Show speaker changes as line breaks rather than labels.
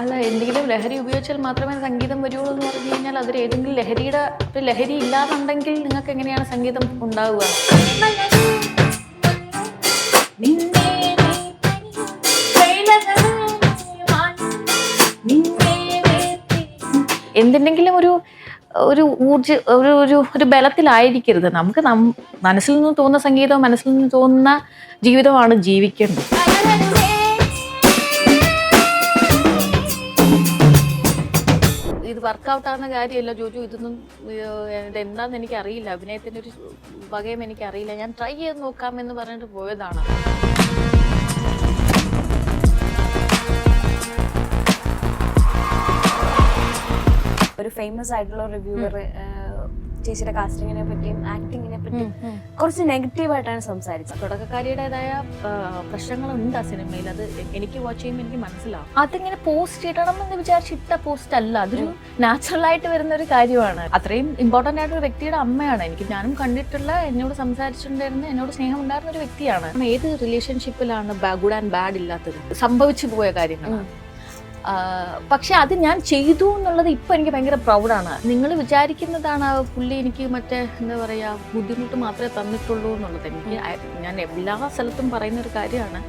അല്ല എന്തെങ്കിലും ലഹരി ഉപയോഗിച്ചാൽ മാത്രമേ സംഗീതം വരുള്ളൂ എന്ന് പറഞ്ഞു കഴിഞ്ഞാൽ അതിൽ ഏതെങ്കിലും ലഹരിയുടെ ഒരു ലഹരി ഇല്ലാന്നുണ്ടെങ്കിൽ നിങ്ങൾക്ക് എങ്ങനെയാണ് സംഗീതം ഉണ്ടാവുക? എന്തിനെങ്കിലും ഒരു ഒരു ഊർജ ഒരു ഒരു ഒരു ബലത്തിലായിരിക്കരുത്. നമുക്ക് നം മനസ്സിൽ നിന്ന് തോന്നുന്ന സംഗീതവും മനസ്സിൽ നിന്ന് തോന്നുന്ന ജീവിതമാണ് ജീവിക്കേണ്ടത്. ഇത് വർക്കൗട്ട് ആവുന്ന കാര്യമല്ല ജോജു? ഇതൊന്നും ഇതെന്താന്ന് എനിക്ക് അറിയില്ല അഭിനയത്തിന്റെ ഒരു വകയും എനിക്ക് അറിയില്ല ഞാൻ ട്രൈ ചെയ്ത് നോക്കാമെന്ന് പറഞ്ഞിട്ട് പോയതാണ്.
ഒരു ഫേമസ് ആയിട്ടുള്ള റിവ്യൂവർ ചേച്ചിയുടെ കാസ്റ്റിങ്ങിനെ പറ്റിയും ആക്ടിങ്ങിനെ പറ്റിയും കുറച്ച് നെഗറ്റീവായിട്ടാണ് സംസാരിച്ചത്.
തുടക്കക്കാരിയുടേതായ പ്രശ്നങ്ങളുണ്ട് ആ സിനിമയിൽ അത് എനിക്ക് വാച്ച് ചെയ്യുമ്പോൾ എനിക്ക് മനസ്സിലാവും. അതിങ്ങനെ പോസ്റ്റ് ഇടണം എന്ന് വിചാരിച്ചിട്ട പോസ്റ്റ് അല്ല. അതൊരു നാച്ചുറൽ ആയിട്ട് വരുന്ന ഒരു കാര്യമാണ്. അത്രയും ഇമ്പോർട്ടന്റ് ആയിട്ട് ഒരു വ്യക്തിയുടെ അമ്മയാണ്. എനിക്ക് ഞാനും കണ്ടിട്ടുള്ള എന്നോട് സംസാരിച്ചിട്ടുണ്ടായിരുന്ന എന്നോട് സ്നേഹം ഉണ്ടായിരുന്ന ഒരു വ്യക്തിയാണ്. ഏത് റിലേഷൻഷിപ്പിലാണ് ഗുഡ് ആൻഡ് ബാഡ് ഇല്ലാത്തത്? സംഭവിച്ചു പോയ കാര്യങ്ങളാണ്. പക്ഷെ അത് ഞാൻ ചെയ്തു എന്നുള്ളത് ഇപ്പൊ എനിക്ക് ഭയങ്കര പ്രൗഡാണ്. നിങ്ങൾ വിചാരിക്കുന്നതാണ് ആ പുള്ളി എനിക്ക് മറ്റേ എന്താ പറയാ ബുദ്ധിമുട്ട് മാത്രമേ തന്നിട്ടുള്ളൂ എന്നുള്ളത്. എനിക്ക് ഞാൻ എല്ലാ സ്ഥലത്തും പറയുന്ന ഒരു കാര്യമാണ്.